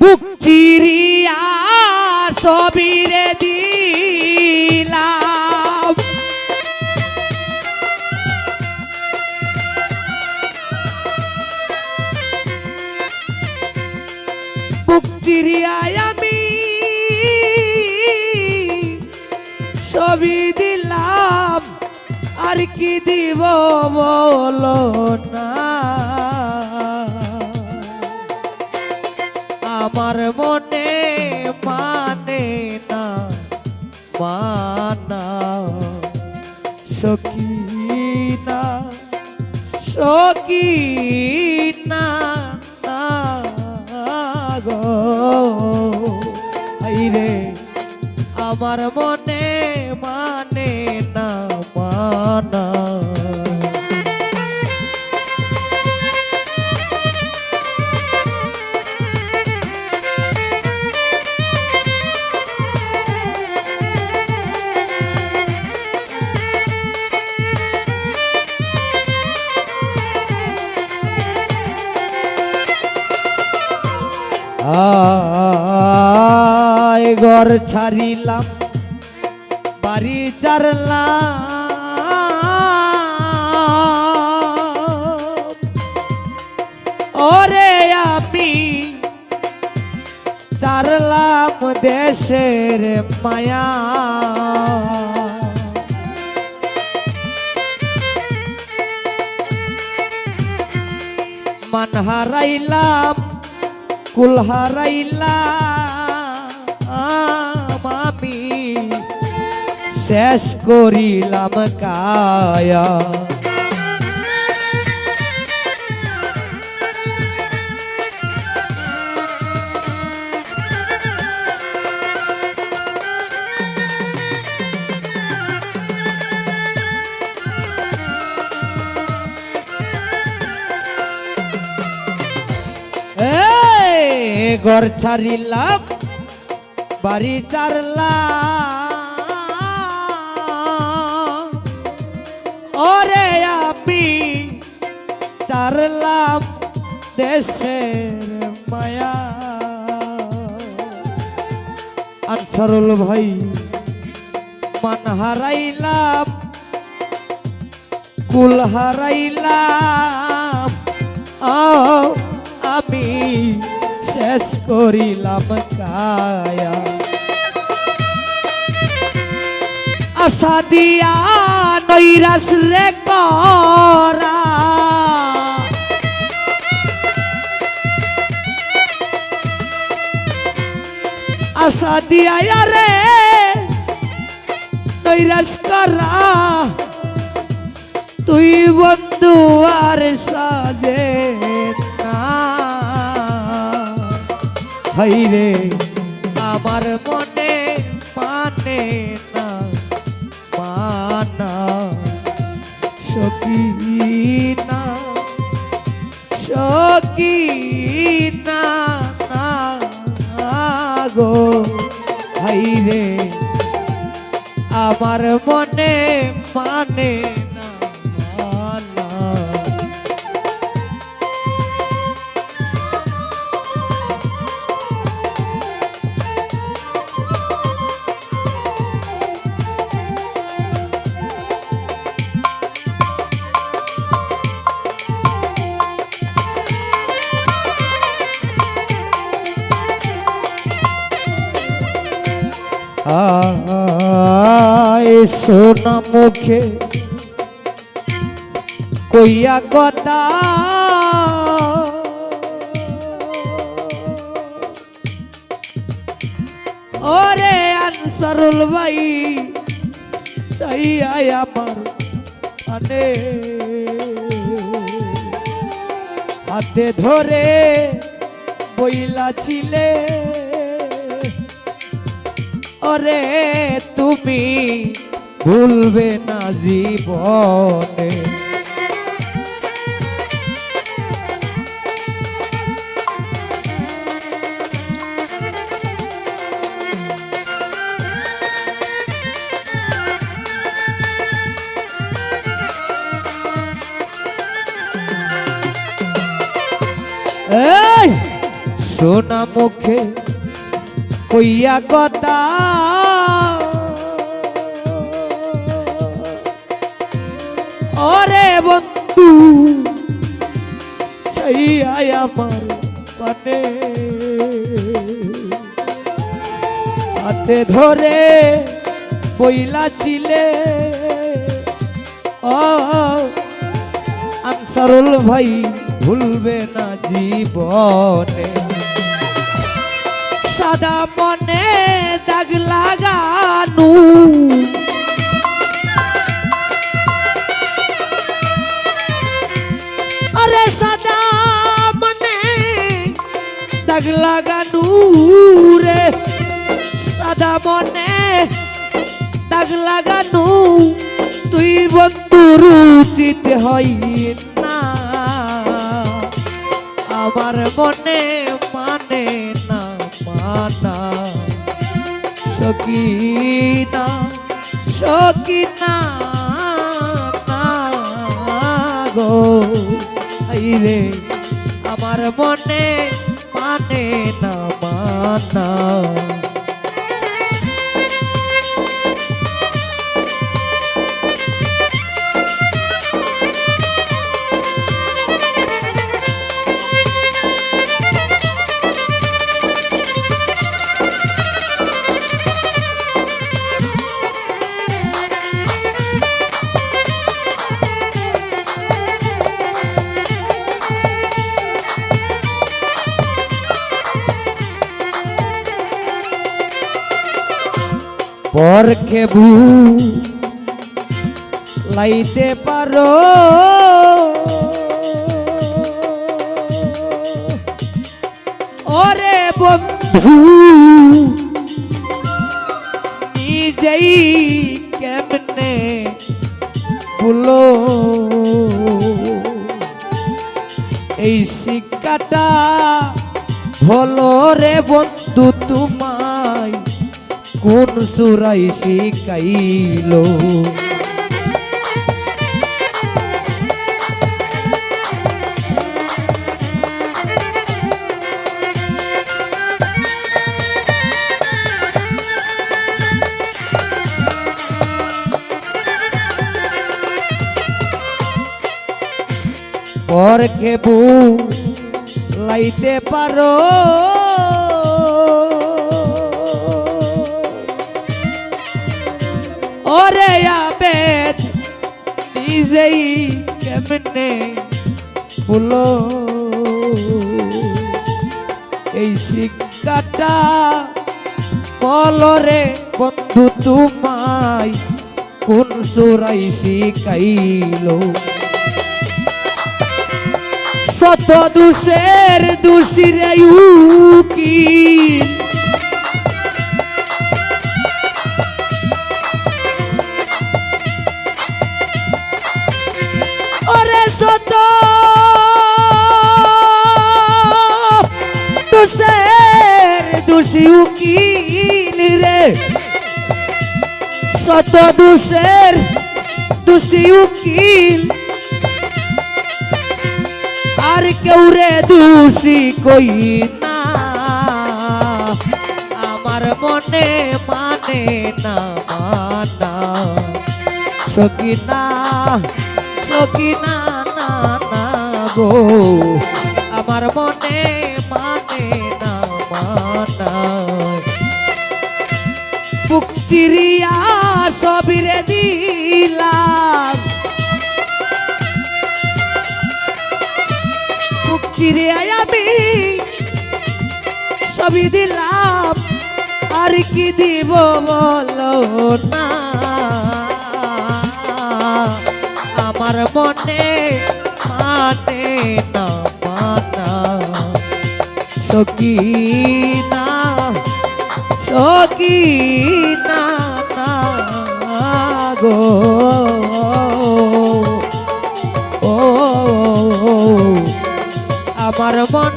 বুক চিরিয়া সবিরে দিলাম। বুক চিরিয়ায় আমি ছবি দিলাম আর কি দিব বলো না। আমার মনে মানে না, মানা। সকিনা সকিনা না গো। আইরে, আমার মনে মানে না, মানা। আয় ঘর ছাড়িলাম বাড়ি চারলাম ওরে আমি চারলাম দেশের মায়া। মান হারাইলাম কুল হারাইলাম আমি শেষ করিলাম কায়া। ঘর ছাড়িলাম, বাড়ি চারলাম ওরে আপি চারলাম দেশের মায়া। আনসারুল ভাই, মান হারাইলাম, কুল হারাইলাম। আমি শেষ করিলাম কায়া। আশা দিয়া নৈরাস রে করা। আশা দিয়া রে নৈরাস করা। তুই বন্ধু আর সাজে হাইরে আমার মনে মানে না, মানা। সকিনা সকিনা না, গো। হাইরে আমার মনে না মানা আয় সোনা মুখে। কইয়া কথা। ওরে আনসারুল ভাই চাইয়াই আমার আনে। হাতে ধরে বইলা ছিলে। ওরে তুমি ভুলবে না জীবনে। সোনা মুখে কইয়া কথা। ওরে বন্ধু, সেই আমার পানে। হাতে ধরে বইলা ছিলে ও, আনসারুল ভাই ভুলবে না জীবনে। সাদা মনে দাগ লাগানু। আরে সাদা মনে দাগ লাগানু রে। সাদা মনে দাগ লাগানু। তুই বন্ধুর উচিত হই না। আমার মনে মানে না, মানা। সকিনা সকিনা গো রে আমার মনে মানে না মানা। পর খেবু লাইতে পারো। ওরে বন্ধু নিজেই কেমনে বলো এই শিক্ষাটা হলো রে বন্ধু তোমায় কোন সুরাই শিখাইলো? পর খেবু লাইতে পারো। এই শিক্ষাটা কলরে বন্ধু তোমায় কোন সুরাই শিখাইল? শত দুষের দুষিরে উকিল। দুষি উকিল রে। শত দুষের দুষি উকিল আর কেউ রে দোষী কই না। আমার মনে মানে না মানা। সকিনা সকিনা না না গো আমার মানে চিরে আমি। সবই দিলাম, আর কি দিব বলো না। আমার মনে মানে না মানা। সকিনা সকিনা না গো। ও আমার মনে